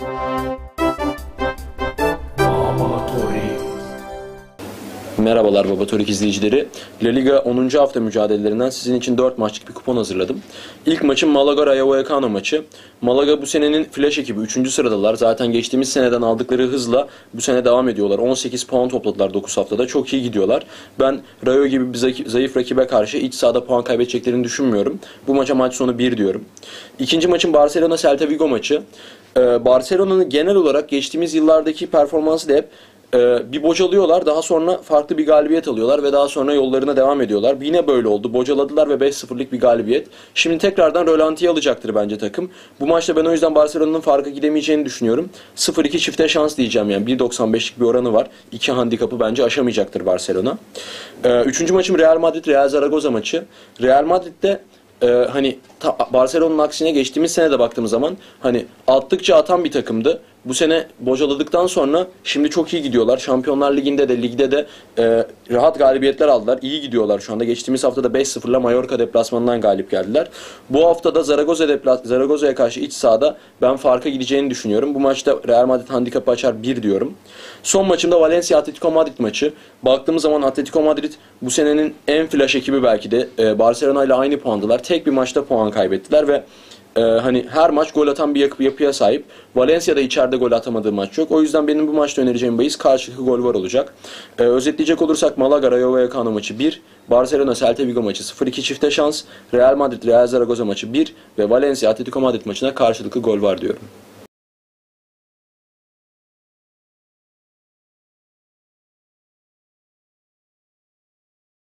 Música Merhabalar Baba Torik izleyicileri. La Liga 10. hafta mücadelelerinden sizin için 4 maçlık bir kupon hazırladım. İlk maçım Malaga Rayo Vallecano maçı. Malaga bu senenin flash ekibi 3. sıradalar. Zaten geçtiğimiz seneden aldıkları hızla bu sene devam ediyorlar. 18 puan topladılar 9 haftada. Çok iyi gidiyorlar. Ben Rayo gibi bir zayıf, rakibe karşı iç sahada puan kaybedeceklerini düşünmüyorum. Bu maça maç sonu 1 diyorum. İkinci maçım Barcelona Celta Vigo maçı. Ee, Barcelona'nın genel olarak geçtiğimiz yıllardaki performansı da hep ee, bir bocalıyorlar daha sonra farklı bir galibiyet alıyorlar ve daha sonra yollarına devam ediyorlar. Yine böyle oldu. Bocaladılar ve 5-0'lık bir galibiyet. Şimdi tekrardan rölantiye alacaktır bence takım. Bu maçta ben o yüzden Barcelona'nın farka gidemeyeceğini düşünüyorum. 0-2 çifte şans diyeceğim yani. 1.95'lik bir oranı var. İki handikapı bence aşamayacaktır Barcelona. Ee, üçüncü maçım Real Madrid Real Zaragoza maçı. Real Madrid'de e, hani ta- Barcelona'nın aksine geçtiğimiz sene de baktığımız zaman hani attıkça atan bir takımdı. Bu sene bocaladıktan sonra şimdi çok iyi gidiyorlar. Şampiyonlar Ligi'nde de ligde de e, rahat galibiyetler aldılar. İyi gidiyorlar şu anda. Geçtiğimiz haftada 5-0'la Mallorca deplasmanından galip geldiler. Bu hafta da Zaragoza depla- Zaragoza'ya karşı iç sahada ben farka gideceğini düşünüyorum. Bu maçta Real Madrid handikapı açar 1 diyorum. Son maçımda Valencia Atletico Madrid maçı. Baktığımız zaman Atletico Madrid bu senenin en flash ekibi belki de e, Barcelona ile aynı puandılar. Tek bir maçta puan kaybettiler ve ee, hani her maç gol atan bir yapı- yapıya sahip. Valencia'da içeride gol atamadığı maç yok. O yüzden benim bu maçta önereceğim bahis karşılıklı gol var olacak. Ee, özetleyecek olursak Malaga Rayo Vallecano maçı 1, Barcelona Celta Vigo maçı 0-2 çifte şans, Real Madrid Real Zaragoza maçı 1 ve Valencia Atletico Madrid maçına karşılıklı gol var diyorum.